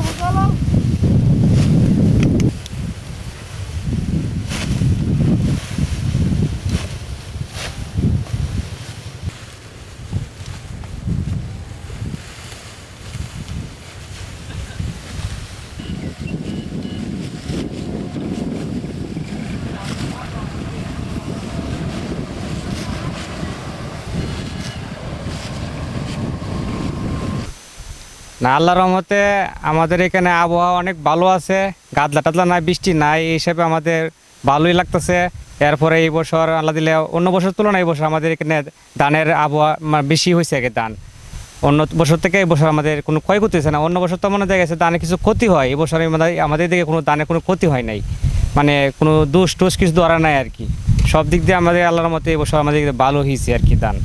Enggak. না, আল্লাহর রহমতে আমাদের এখানে আবহাওয়া অনেক ভালো আছে। গাদলা টাদলা নাই, বৃষ্টি নাই, এই হিসাবে আমাদের ভালোই লাগতেছে। এরপরে এই বছর আল্লাহ দিলে অন্য বছর তুলনায় এই বছর আমাদের এখানে ধানের আবহাওয়া মানে বেশি হয়েছে আগে ধান। অন্য বছর থেকে এই বছর আমাদের কোনো ক্ষয়ক্ষতি হয়েছে না। অন্য বছর তো মনে দেখা গেছে ধানে কিছু ক্ষতি হয়। এই বছর আমাদের দিকে কোনো ধানে কোনো ক্ষতি হয় নাই। মানে কোনো দোষ টোষ কিছু ধরা নাই আর কি। সব দিক দিয়ে আমাদের আল্লাহর মতে এই বছর আমাদের ভালো হয়েছে আর কি ধান।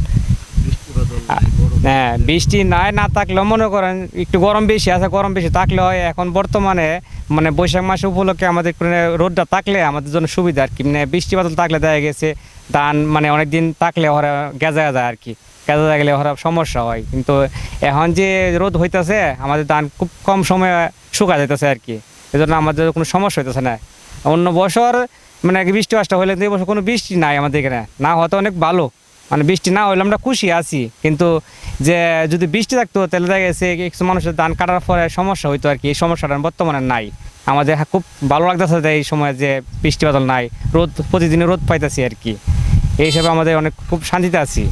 হ্যাঁ বৃষ্টি নাই, না থাকলেও মনে করেন একটু গরম বেশি আছে, গরম বেশি থাকলে হয়। এখন বর্তমানে মানে বৈশাখ মাস উপলক্ষে আমাদের রোদটা থাকলে আমাদের জন্য সুবিধা আর কি। মানে বৃষ্টি বাদল থাকলে দেখা গেছে, ধান মানে অনেক দিন থাকলে ওরা গেজা যায় আর কি। গেজা গেলে ওরা সমস্যা হয়। কিন্তু এখন যে রোদ হইতেছে, আমাদের ধান খুব কম সময়ে শুকা যাইতেছে আর কি। এই জন্য আমাদের কোনো সমস্যা হইতেছে না। অন্য বছর মানে বৃষ্টি বাসটা হলে বছর কোনো বৃষ্টি নাই আমাদের এখানে। না হয়তো অনেক ভালো। মানে বৃষ্টি না হইলে আমরা খুশি আছি। কিন্তু যে যদি বৃষ্টি থাকতো, তাহলে দেখা গেছে কিছু মানুষের ধান কাটার পরে সমস্যা হইতো আর কি। এই সমস্যাটা বর্তমানে নাই। আমাদের খুব ভালো লাগতেছে যে এই সময় যে বৃষ্টি বাদল নাই, রোদ প্রতিদিন রোদ পাইতেছি আর কি। এই হিসাবে আমাদের অনেক খুব শান্তিতে আছি।